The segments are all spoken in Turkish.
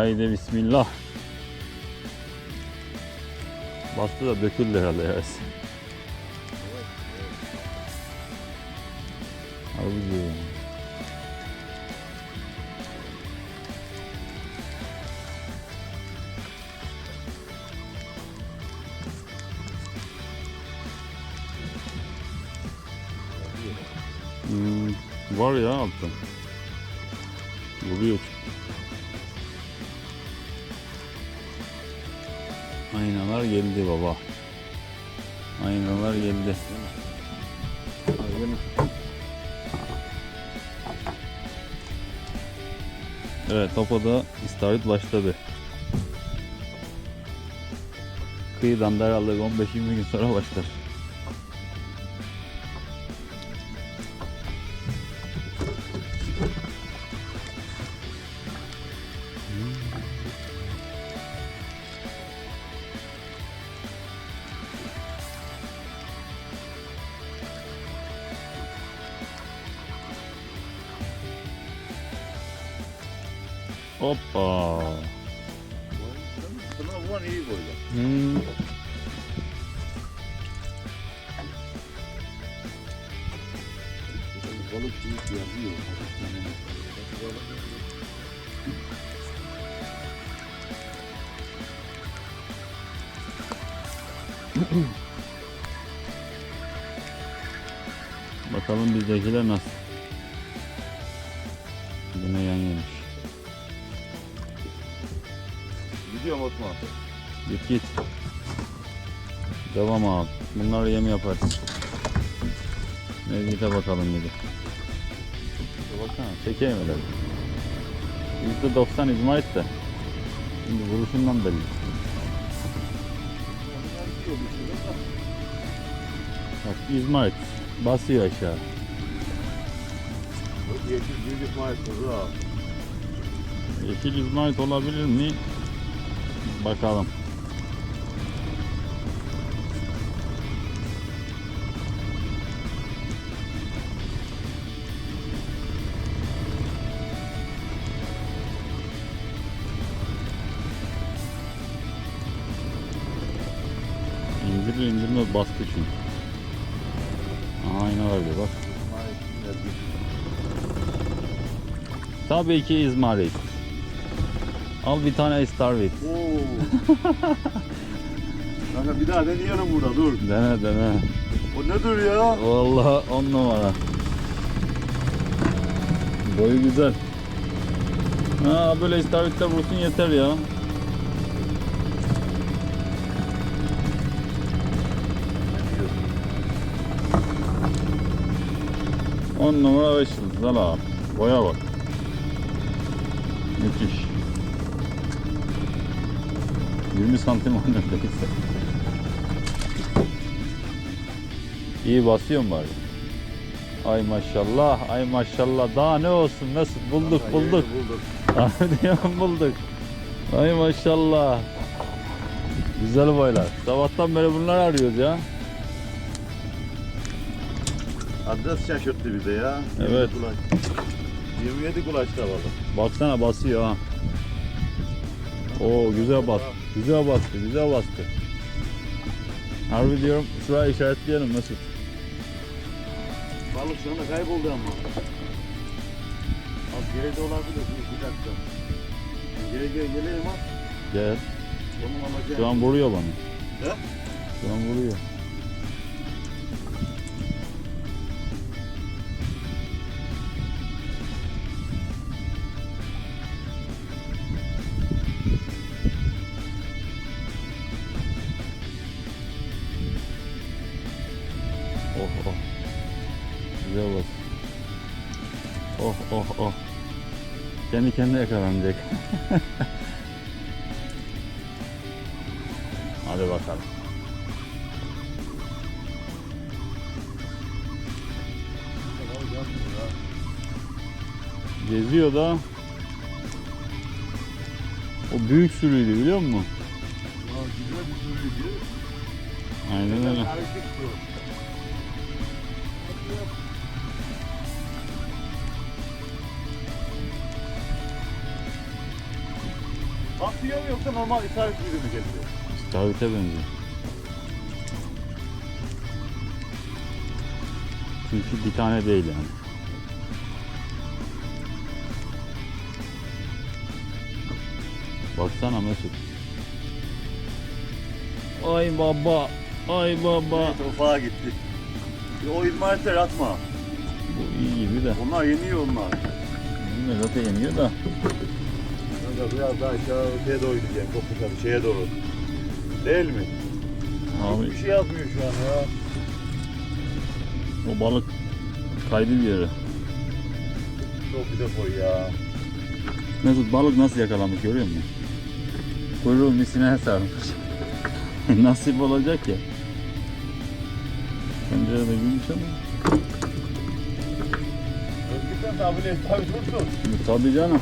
Haydi bismillah. Bastı da döküldü herhalde ya. Diyorum. Hmm, var ya altın. Vuruyor çünkü. Aynalar geldi baba. Aynalar geldi. Evet topada istavrit başladı. Kıyıdan da herhalde 15-20 gün sonra başlar. Hoppa. Hmm. Bakalım bizdekiler nasıl? Yine yan yemiş. Gidiyorum Osman. Git git. Devam abi. Bunlar yem yaparız. Mevlid'e bakalım bir de. Dur Baksana çekeyim öyle. %90 izmarit de. Şimdi vuruşundan belli. Bak izmarit. Basıyor aşağı. Yeşil maestro ha. Yeşil izmarit olabilir mi? Bakalım. İndirir indirmez bastı çünkü. Aha ayna var bir bak. Tabii ki izmarit. Al bir tane Starwit. Oo. Kanka bir daha deneyelim burada dur. Dene dene. O nedir ya? Vallahi on numara. Boyu güzel. Ha böyle istavritler vursun yeter ya. On numara beş yıldız al abi. Boya bak. Müthiş. 20 santim var neredeyse. İyi basıyor mu bari? Ay maşallah, ay maşallah. Daha ne olsun, nasıl bulduk Kanka, bulduk. diyorum bulduk. Ay maşallah. Güzel boylar. Sabahtan beri bunları arıyoruz ya. Adres şaşırttı bize ya. Evet. 27 kulaç. 27 kulaçta balık. Baksana basıyor ha. Oo güzel bas. Güzel bastı, güzel bastı. Harbi diyorum şuraya işaretleyelim Mesut. Balık şu anda kayboldu ama. Az geride olabilir. Bir, dakika. Geri geri geleyim ha. Gel. Şu an vuruyor bana. He? Şu an vuruyor. Kendi kendine yakalanacak. Hadi bakalım. Geziyor da o büyük sürüydü biliyor musun? Ya güzel bir sürüydü. Aynen öyle. Mu yoksa normal isaret gibi mi geliyor? Davut'e benziyor. Çünkü bir tane değil yani. Baksana Mesut. Ay baba. Ay baba. Evet, ufağa gitti. O izmaritleri atma. Bu iyi gibi de. Onlar yeniyor onlar. Bilmiyorum zaten yeniyor da. Kanka biraz daha aşağı öteye doğru gideceğim. Kopuk şeye doğru. Değil mi? Abi Hiçbir şey yapmıyor şu an ya. o balık kaydı bir yere. Çok güzel boy ya. Mesut balık nasıl yakalanmış görüyor musun? Kuyruğu misine sarmış. Nasip olacak ya. Pencerede gümüş ama. Özgürten tabi tabi dursun. Tabii canım.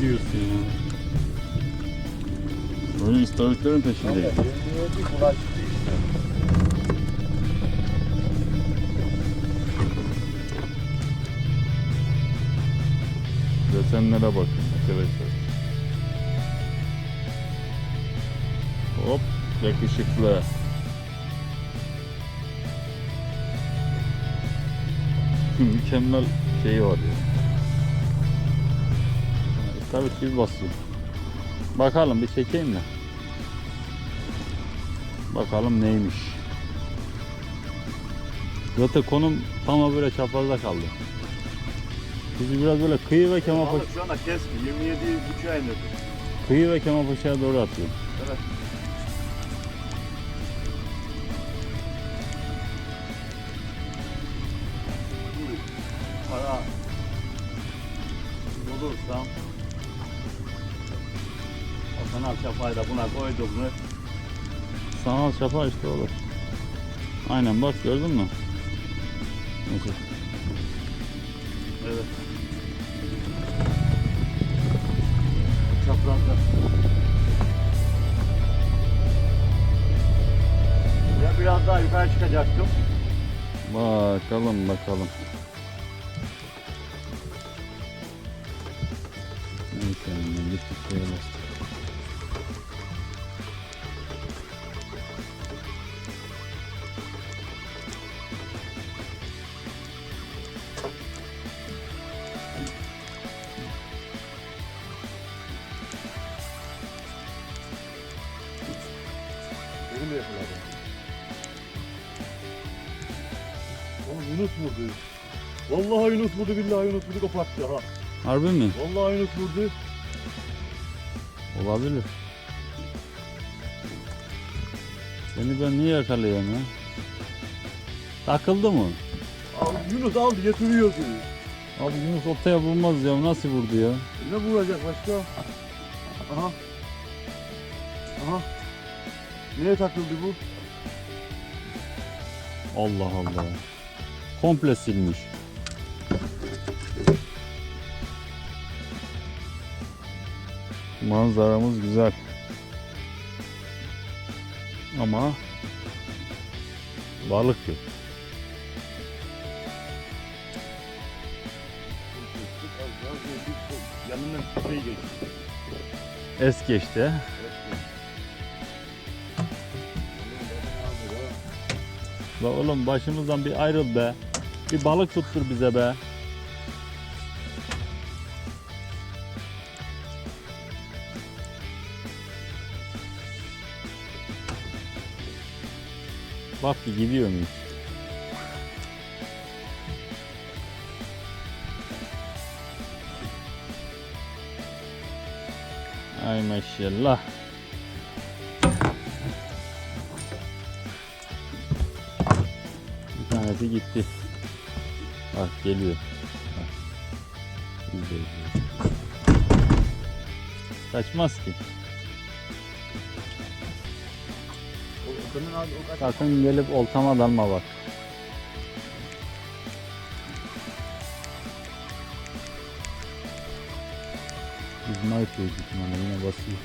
Diyorsun ya? Böyle istavritlerin peşindeyim. İşte. Desenlere bakın arkadaşlar. Hop yakışıklı. Mükemmel şeyi var ya. Tabii gibi basıyor. Bakalım bir çekeyim de. Bakalım neymiş. Zaten konum tam böyle çaprazda kaldı. Bizi biraz böyle kıyı ve Kemalpaşa şu anda keski. 27 buçuğa indirdi. Kıyı ve Kemalpaşa'ya doğru atıyor. Evet. Para bulursam o kanal çapayı da buna koydum mu Sanal çapa işte olur. Aynen bak gördün mü? Nasıl? evet çaprazda ya biraz daha yukarı çıkacaktım Bakalım bakalım. Neyse yani bir şeye de yakaladım. Oğlum Yunus vurdu. Vallahi Yunus vurdu billahi Yunus vurdu koparttı ha. Harbi mi? Vallahi Yunus vurdu. Olabilir. Seni ben niye yakalayayım ya? Takıldı mı? Abi Yunus aldı getiriyordu. Abi Yunus ortaya vurmaz ya nasıl vurdu ya? Ne vuracak başka? Aha. Aha. Neye takıldı bu? Allah Allah. Komple silmiş. Manzaramız güzel. Ama balık yok. Yanından şey geçti. Es geçti. La oğlum başımızdan bir ayrıl be. Bir balık tuttur bize be. Bak ki gidiyor muyuz? Ay maşallah. Tanesi gitti. Bak geliyor. Bak. İzle. Kaçmaz ki. Okan'ın abi o kaç? Sakın gelip oltama dalma bak. İzmarit büyük ihtimalle yine basıyor.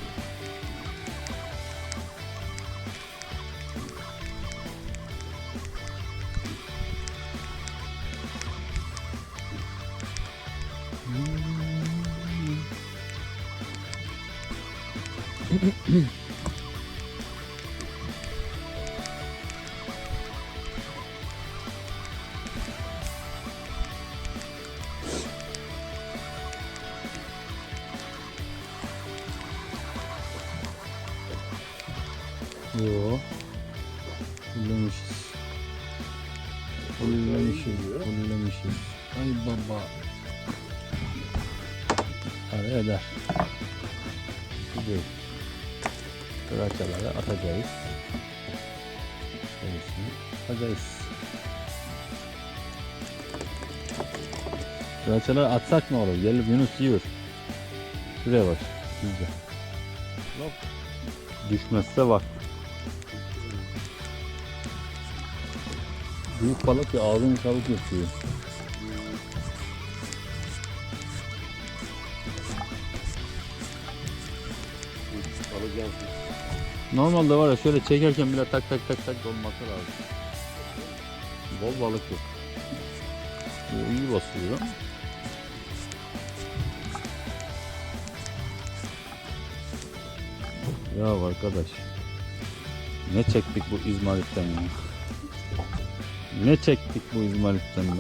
Yo. Fullemişiz. Fullemişiz. Fullemişiz. Ay baba. Hadi eder. Gidiyor. Kıraçaları atacağız. Şöylesini atacağız. Kıraçaları atsak ne olur? Gelip Yunus yiyor. Şuraya bak. Güzel. Düşmezse bak. Büyük balık ya ağzını çabuk yapıyor. Alacağım. Normalde var ya şöyle çekerken bile tak tak tak tak olması lazım. Bol balık yok. Bu iyi basıyor. Ya arkadaş. Ne çektik bu izmaritten ya. Ne çektik bu izmaritten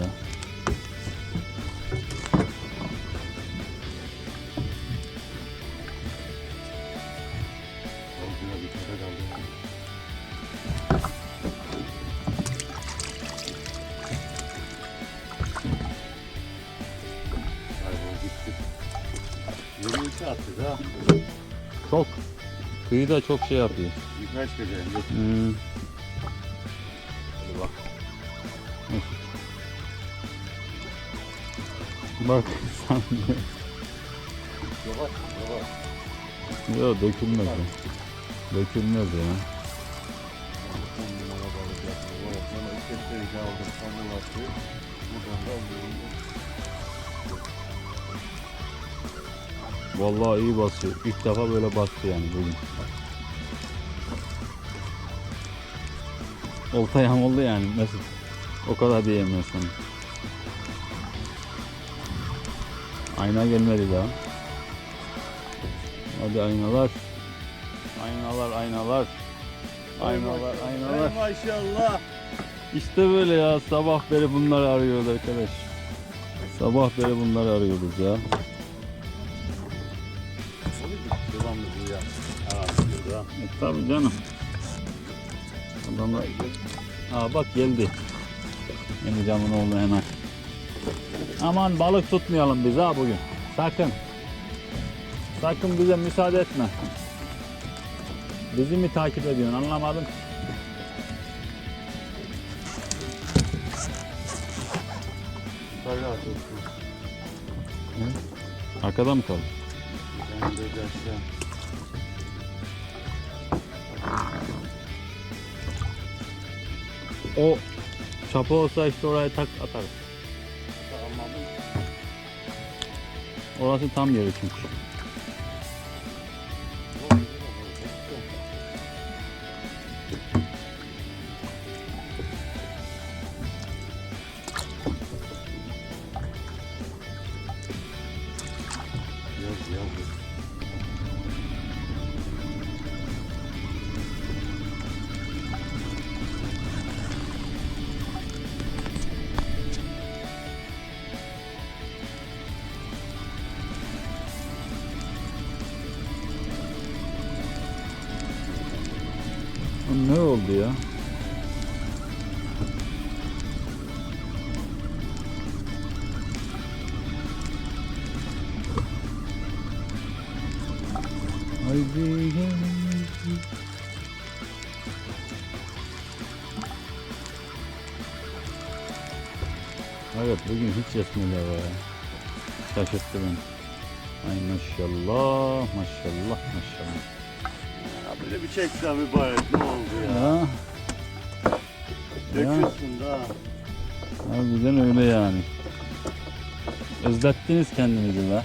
gitti. 22 attı da. Çok. Çok şey yapıyor. Çıkacağım. Yok. Hmm. Bak sen Yavaş yavaş. Yok dökülmez ya. Dökülmez ya. Vallahi iyi basıyor. İlk defa böyle bastı yani bugün. Olta yağmurlu yani Mesut. O kadar diyemiyorsun. Ayna gelmedi daha. Hadi aynalar. Aynalar, aynalar. Aynalar, aynalar. Ay maşallah. İşte böyle ya. Sabah beri bunları arıyoruz arkadaş. Sabah beri bunları arıyoruz ya. Devamlı. E, tabii canım. Adamlar... Aa bak geldi. Yeni camın oldu hemen. Aman balık tutmayalım biz ha bugün. Sakın. Sakın bize müsaade etme. Bizi mi takip ediyorsun anlamadım. Yukarı atıyorsun. Arkada mı kaldı? Ben de aşağı. O çapa olsa işte oraya tak atarız. Orası tam yeri çünkü. Oldu ya? Haydi. Evet bugün hiç resmiyle var. ya. Şaşırttı beni. Ay maşallah maşallah maşallah. Böyle bir çek daha bir bayrak ne oldu ya? Ya, Döküyorsun da. harbiden öyle yani. Özlettiniz kendinizi be.